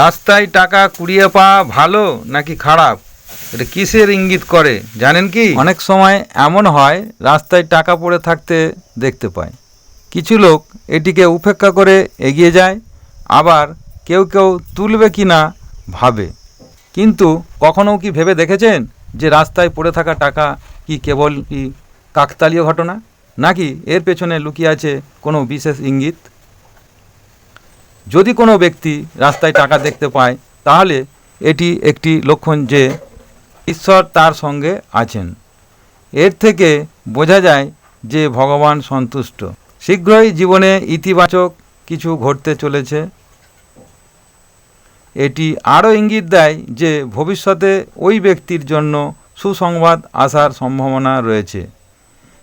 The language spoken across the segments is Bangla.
রাস্তায় টাকা কুড়িয়ে পাওয়া ভালো নাকি খারাপ? এটা কিসের ইঙ্গিত করে? জানেন কি? অনেক সময় এমন হয়, রাস্তায় টাকা পড়ে থাকতে দেখতে পায়। কিছু লোক এটিকে উপেক্ষা করে এগিয়ে যায়, আবার কেউ কেউ তুলবে কি না ভাবে। কিন্তু কখনও কি ভেবে দেখেছেন যে রাস্তায় পড়ে থাকা টাকা কি কেবল কি কাকতালীয় ঘটনা? নাকি এর পেছনে লুকিয়ে আছে কোনো বিশেষ ইঙ্গিত? যদি কোনো ব্যক্তি রাস্তায় টাকা দেখতে পায়, তাহলে এটি একটি লক্ষণ যে ঈশ্বর তার সঙ্গে আছেন। এর থেকে বোঝা যায় যে ভগবান সন্তুষ্ট। শীঘ্রই জীবনে ইতিবাচক কিছু ঘটতে চলেছে। এটি আরও ইঙ্গিত দেয় যে ভবিষ্যতে ওই ব্যক্তির জন্য সুসংবাদ আসার সম্ভাবনা রয়েছে।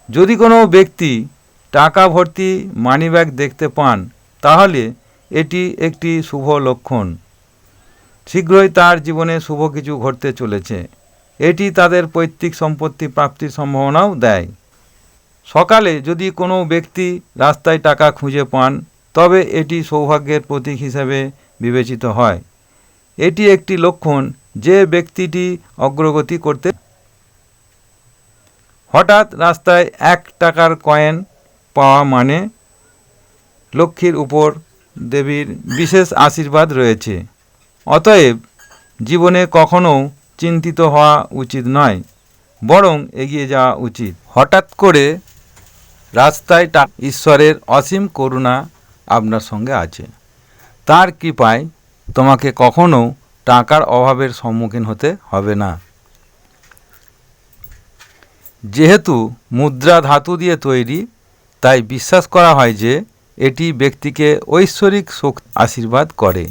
যদি কোনো ব্যক্তি টাকা ভর্তি মানিব্যাগ দেখতে পান, তাহলে এটি একটি শুভ লক্ষণ। শীঘ্রই তার জীবনে শুভ কিছু ঘটতে চলেছে। এটি তাদের পৈতৃক সম্পত্তি প্রাপ্তির সম্ভাবনাও দেয়। সকালে যদি কোনো ব্যক্তি রাস্তায় টাকা খুঁজে পান, তবে এটি সৌভাগ্যের প্রতীক হিসাবে বিবেচিত হয়। এটি একটি লক্ষণ যে ব্যক্তিটি অগ্রগতি করতে হঠাৎ রাস্তায় এক টাকার কয়েন পাওয়া মানে লক্ষ্মীর উপর দেবীর বিশেষ আশীর্বাদ রয়েছে। অতএব জীবনে কখনও চিন্তিত হওয়া উচিত নয়, বরং এগিয়ে যাওয়া উচিত। হঠাৎ করে রাস্তায় ঈশ্বরের অসীম করুণা আপনার সঙ্গে আছে। তার কৃপায় তোমাকে কখনো টাকার অভাবের সম্মুখীন হতে হবে না। যেহেতু মুদ্রা ধাতু দিয়ে তৈরি, তাই বিশ্বাস করা হয় যে এটি ব্যক্তিকে ঐশ্বরিক শক্তি আশীর্বাদ করে।